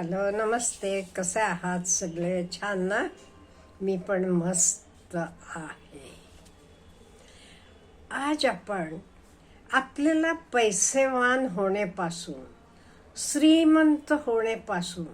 Hello नमस्ते. कसे आहात सगळे? छान ना? मी पण मस्त आहे. आज आपण आपल्याला पैसेवान होण्यापासून श्रीमंत होण्यापासून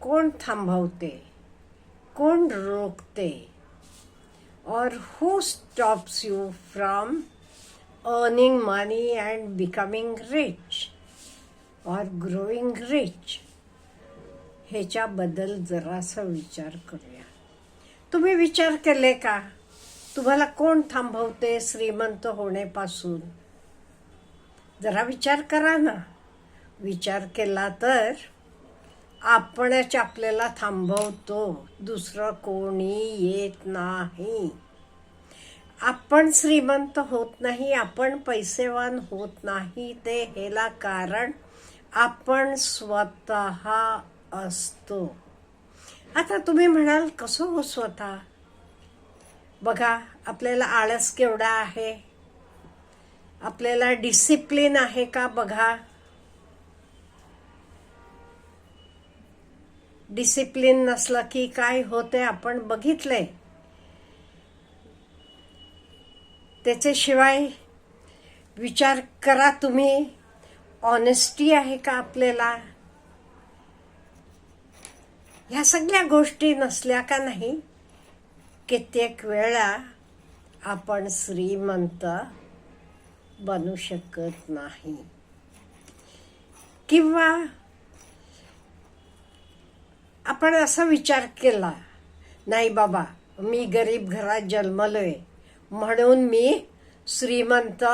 कोण थांबवते कोण रोखते और who stops you from earning money and becoming rich or growing rich ह्याच्याबद्दल जरासा विचार करूया. तुम्ही विचार केले का? तुम्हाला कोण थांबवते श्रीमंत होण्यापासून? जरा विचार करा ना. विचार केला तर आपणच आपल्याला थांबवतो. दुसरं कोणी येत नाही. आपण श्रीमंत होत नाही आपण पैसेवान होत नाही ते ह्याला कारण आपण स्वतः असतो. आता तुम्ही म्हणाल कसं हो स्वतः? बघा आपल्याला आळस केवढा आहे? आपल्याला डिसिप्लिन आहे का? बघा. डिसिप्लिन नसलं की काय होते आपण बघितलंय. त्याच्याशिवाय विचार करा तुम्ही. ऑनेस्टी आहे का आपल्याला? ह्या सगळ्या गोष्टी नसल्या का नाही? कित्येक वेळा आपण श्रीमंत बनू शकत नाही. किंवा आपण असा विचार केला नाही बाबा मी गरीब घरात जन्मलोय म्हणून मी श्रीमंत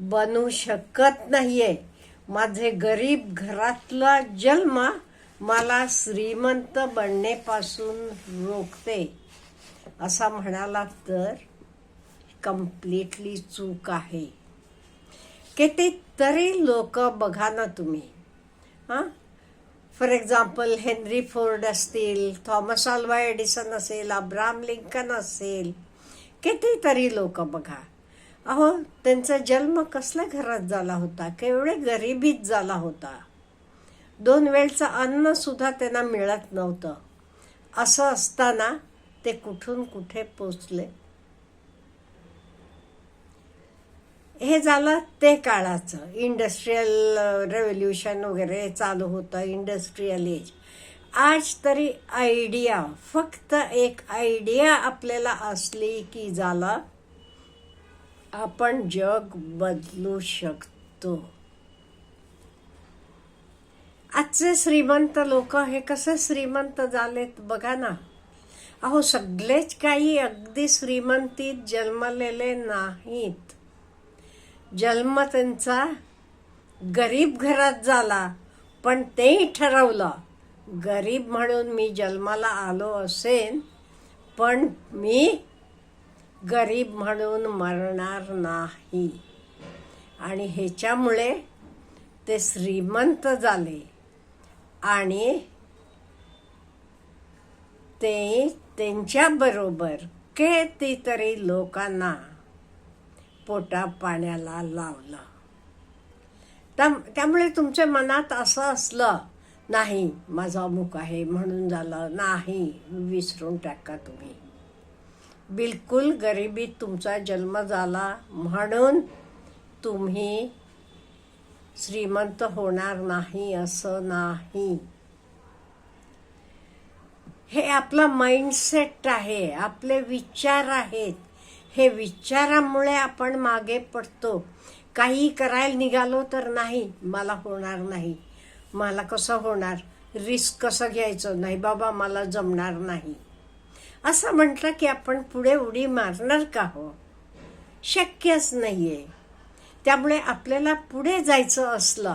बनू शकत नाहीये. माझे गरीब घरातला जन्म मला श्रीमंत बनण्यापासून रोखते. असा म्हणाला तर कम्प्लिटली चूक आहे. कितीतरी लोक बघा ना तुम्ही. हां? फॉर एक्झाम्पल हेनरी फोर्ड असतील थॉमस अल्वा एडिसन असेल अब्राम लिंकन असेल कितीतरी लोक बघा. अहो त्यांचा जन्म कसल्या घरात झाला होता? केवढे गरिबीत झाला होता? दोन वेळचं अन्न सुद्धा त्यांना मिळत नव्हतं. असं असताना ते कुठून कुठे पोचले? हे झालं ते काळाचं. इंडस्ट्रीयल रेव्होल्युशन uh, वगैरे चालू होतं इंडस्ट्रीयल एज आज तरी आयडिया फक्त एक आयडिया आपल्याला असली की झालं आपण जग बदलू शकतो. आजचे श्रीमंत लोक हे कसे श्रीमंत झालेत बघा ना. अहो सगळेच काही अगदी श्रीमंतीत जन्मलेले नाहीत. जन्म त्यांचा गरीब घरात झाला पण तेही ठरवलं गरीब म्हणून मी जन्माला आलो असेन पण मी गरीब म्हणून मरणार नाही. आणि ह्याच्यामुळे ते श्रीमंत झाले. आणि ते त्यांच्याबरोबर कितीतरी लोकांना पोटा पाण्याला लावलं. त्यामुळे तुमच्या मनात असं असलं नाही माझा अमुक आहे म्हणून झालं नाही विसरून टाका तुम्ही. बिलकुल गरिबीत तुमचा जन्म झाला म्हणून तुम्ही श्रीमंत होणार नाही असं नाही. हे आपला माइंडसेट आहे आपले विचार आहेत. हे विचारामुळे आपण मागे पडतो. काही करायला निघालो तर नाही मला होणार नाही. मला कसं होणार? रिस्क कसं घ्यायचं? नाही बाबा मला जमणार नाही. असं म्हटलं की आपण पुढे उडी मारणार का हो? शक्यच नाहीये. त्यामुळे आपल्याला पुढे जायचं असलं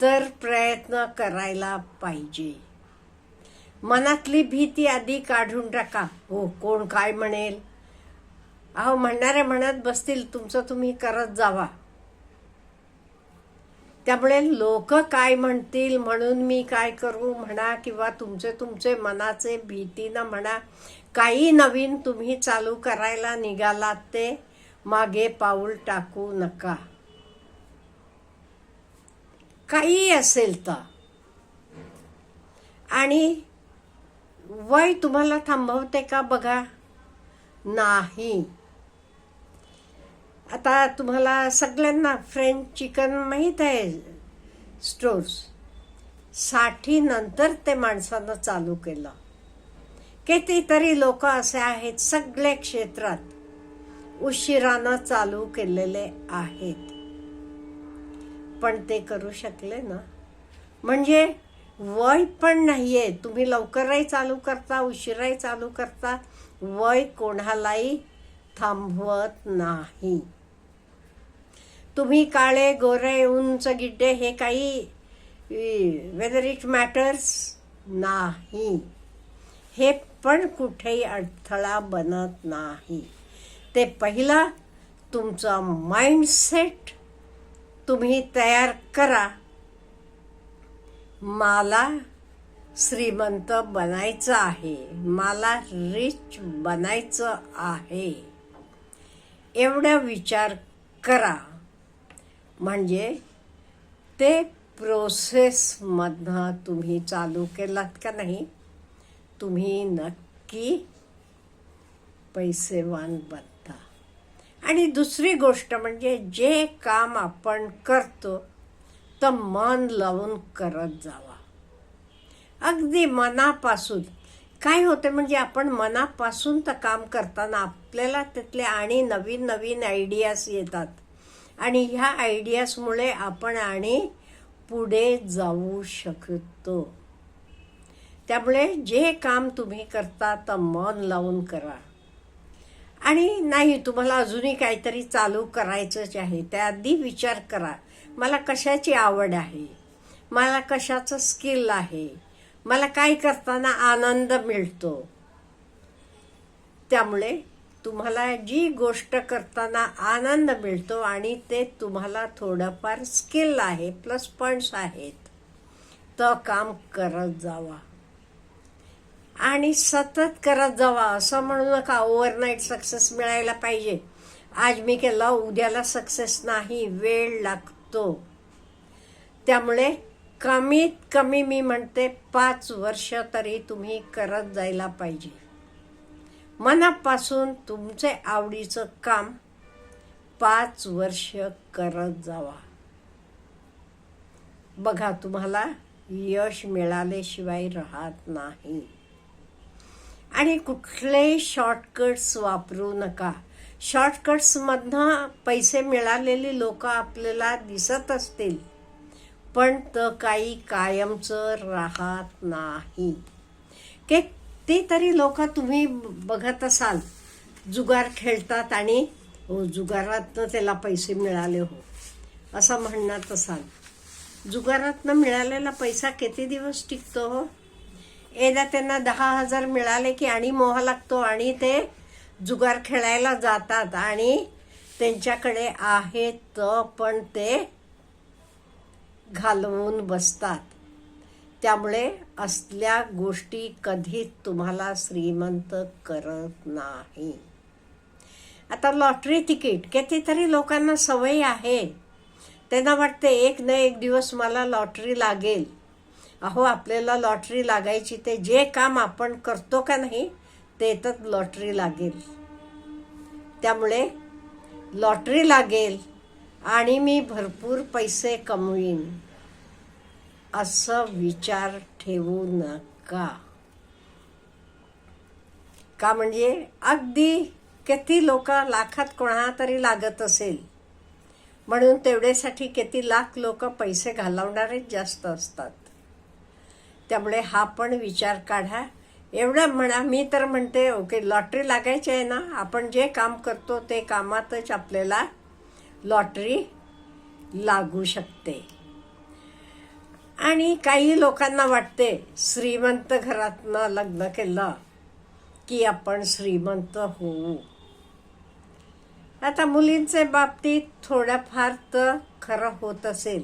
तर प्रयत्न करायला पाहिजे. मनातली भीती आधी काढून टाका. हो कोण काय म्हणेल? अहो म्हणणारे म्हणत बसतील. तुमचं तुम्ही करत जावा. त्यामुळे लोक काय म्हणतील म्हणून मी काय करू म्हणा किंवा तुमचे तुमचे मनाचे भीतीनं म्हणा काही नवीन तुम्ही चालू करायला निघालात ते मागे पाऊल टाकू नका. काही असेल तर. आणि वय तुम्हाला थांबवते का बघा? नाही. आता तुम्हाला सगळ्यांना फ्रेंच चिकन माहीत आहे स्टोर्ससाठी नंतर ते माणसानं चालू केलं. कितीतरी लोक असे आहेत सगळे क्षेत्रात उशिरानं चालू केलेले आहेत. पण ते करू शकले ना? म्हणजे वय पण नाही आहे तुम्ही लवकरही चालू करता उशिराही चालू करता वय कोणालाही थांबवत नाही. तुम्ही काळे गोरे उंच गिड्डे हे काही वेदर इट मॅटर्स नाही. हे पण कुठेही अडथळा बनत नाही. ते पहिला तुमचा माइंडसेट तुम्ही तयार करा. मला श्रीमंत बनायचं आहे. मला रिच बनायचं आहे. एवढा विचार करा. म्हणजे ते प्रोसेसमधनं तुम्ही चालू केलात का नाही तुम्ही नक्की पैसेवान बनता. आणि दुसरी गोष्ट म्हणजे जे काम आपण करतो तर मन लावून करत जावा. अगदी मनापासून. काय होते म्हणजे आपण मनापासून तर काम करताना आपल्याला त्यातले आणि नवीन नवीन आयडियाज येतात. आणि ह्या आयडियाजमुळे आपण आणि पुढे जाऊ शकतो. त्यामुळे जे काम तुम्ही करता तर मन लावून करा. आणि नाही तुम्हाला अजूनही काहीतरी चालू करायचंच आहे. त्याआधी विचार करा मला कशाची आवड आहे? मला कशाचं स्किल आहे? मला काय करताना आनंद मिळतो? त्यामुळे तुम्हाला जी गोष्ट करताना आनंद मिळतो आणि ते तुम्हाला थोडंफार स्किल आहे प्लस पॉईंट्स आहेत तर काम करत जावा. आणि सतत करत जावा असं म्हणू नका ओव्हरनाईट सक्सेस मिळायला पाहिजे. आज मी केलं उद्याला सक्सेस नाही वेळ लागतो. त्यामुळे कमीत कमी मी म्हणते पाच वर्ष तरी तुम्ही करत जायला पाहिजे. मनापासून तुमचे आवडीचं काम पाच वर्ष करत जावा. बघा तुम्हाला यश मिळाल्याशिवाय राहत नाही. आणि कुठले शॉर्टकट्स वापरू नका. शॉर्टकट्समधनं पैसे मिळालेली लोक आपल्याला दिसत असतील पण तर काही कायमचं राहत नाही. की ते तरी लोक तुम्ही बघत असाल. जुगार खेळतात आणि हो जुगारातनं त्याला पैसे मिळाले हो. असं म्हणणार असाल. जुगारातनं मिळालेला पैसा किती दिवस टिकतो हो? एकदा त्यांना दहा हजार मिळाले की आणि मोह लागतो आणि ते जुगार खेळायला जातात आणि त्यांच्याकडे आहे तर पण ते घालवून बसतात. त्यामुळे असल्या गोष्टी कधीच तुम्हाला श्रीमंत करत नाही. आता लॉटरी तिकीट कितीतरी लोकांना सवय आहे. त्यांना वाटते एक न एक दिवस मला लॉटरी लागेल. अहो आपल्याला लॉटरी लागायची ते जे काम आपण करतो का नाही ते तर लॉटरी लागेल. त्यामुळे लॉटरी लागेल आणि मी भरपूर पैसे कमवीन. असं विचार ठेवू नका. का म्हणजे अगदी किती लोक लाखात कोणा तरी लागत असेल. म्हणून तेवढ्यासाठी किती लाख लोक पैसे घालवणारेच जास्त असतात. त्यामुळे हा पण विचार काढा. एवढं म्हणा मी तर म्हणते ओके लॉटरी लागायची आहे ना आपण जे काम करतो ते कामातच आपल्याला लॉटरी लागू शकते. आणि काही लोकांना वाटते श्रीमंत घरातनं लग्न केलं की आपण श्रीमंत होऊ. आता मुलींचे बाबतीत थोड्याफार तर खरं होत असेल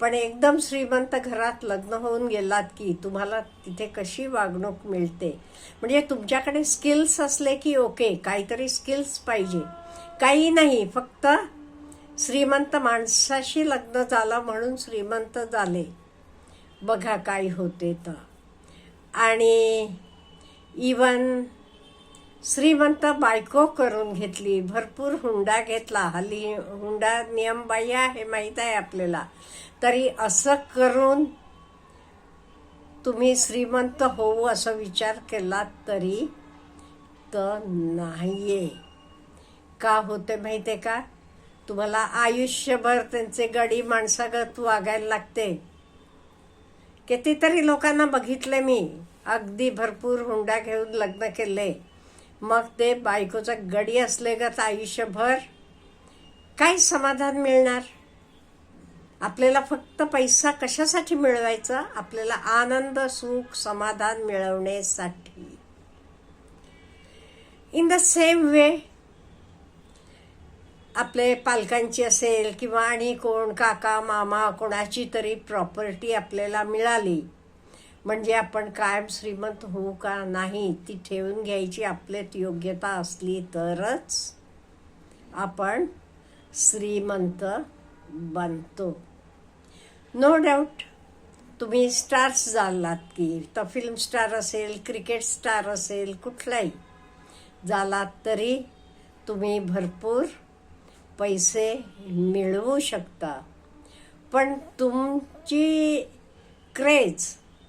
पण एकदम श्रीमंत घरात लग्न होऊन गेलात की तुम्हाला तिथे कशी वागणूक मिळते? म्हणजे तुमच्याकडे स्किल्स असले की ओके काहीतरी स्किल्स पाहिजे. काही नाही फक्त श्रीमंत माणसाशी लग्न झालं म्हणून श्रीमंत झाले. बघा काय होते तर. आणि इवन श्रीमंत बायको करून घेतली भरपूर हुंडा घेतला हल्ली हुंडा नियमबाह्य हे माहीत आहे आपल्याला. तरी असं करून तुम्ही श्रीमंत होऊ असं विचार केला तरी तर नाहीये. का होते माहिती आहे का? तुम्हाला आयुष्यभर त्यांचे गडी माणसागत वागायला लागते. कितीतरी लोकांना बघितले मी. अगदी भरपूर हुंडा घेऊन लग्न केले. मग ते बायकोचं गडी असले गत आयुष्यभर काय समाधान मिळणार? आपल्याला फक्त पैसा कशासाठी मिळवायचा? आपल्याला आनंद सुख समाधान मिळवण्यासाठी. इन द सेम वे आपले पालकांची असेल किंवा आणि कोण काका मामा कोणाची तरी प्रॉपर्टी आपल्याला मिळाली. म्हणजे आपण कायम श्रीमंत होऊ का नाही ती ठेवून घ्यायची आपल्यात योग्यता असली तरच आपण श्रीमंत बनतो. नो डाऊट तुम्ही स्टार्स झालात की तर फिल्म स्टार असेल क्रिकेट स्टार असेल कुठलाही झालात तरी तुम्ही भरपूर पैसे मिळवू शकता. पण तुमची क्रेज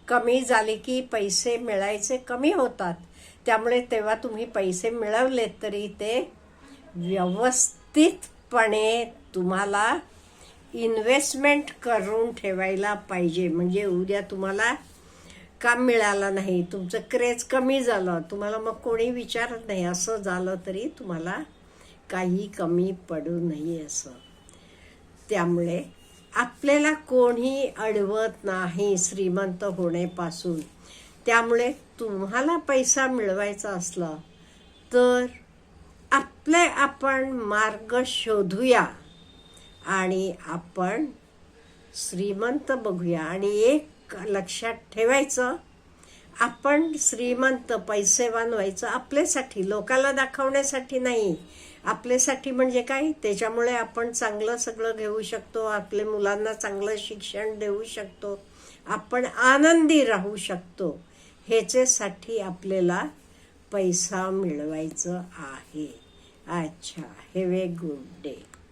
कमी झाली की पैसे मिळायचे कमी होतात. त्यामुळे तेव्हा तुम्ही पैसे मिळवले तरी ते व्यवस्थितपणे तुम्हाला इन्व्हेस्टमेंट करून ठेवायला पाहिजे. म्हणजे उद्या तुम्हाला काम मिळालं नाही तुमचं क्रेज कमी झालं तुम्हाला मग कोणी विचारत नाही असं झालं तरी तुम्हाला काही कमी पडू नये असं. त्यामुळे आपल्याला कोणी अडवत नाही श्रीमंत होण्यापासून. त्यामुळे तुम्हाला पैसा मिळवायचा असला तर आपले आपण मार्ग शोधूया आणि आपण श्रीमंत बघूया. आणि एक लक्षात ठेवायचं आपण श्रीमंत पैसेवान व्हायचं आपल्यासाठी लोकाला दाखवण्यासाठी नाही. आपल्यासाठी म्हणजे काय? त्याच्यामुळे आपण चांगलं सगळं घेऊ शकतो आपल्या मुलांना चांगलं शिक्षण देऊ शकतो आपण आनंदी राहू शकतो. ह्याच्यासाठी आपल्याला पैसा मिळवायचं आहे. अच्छा हॅव ए गुड डे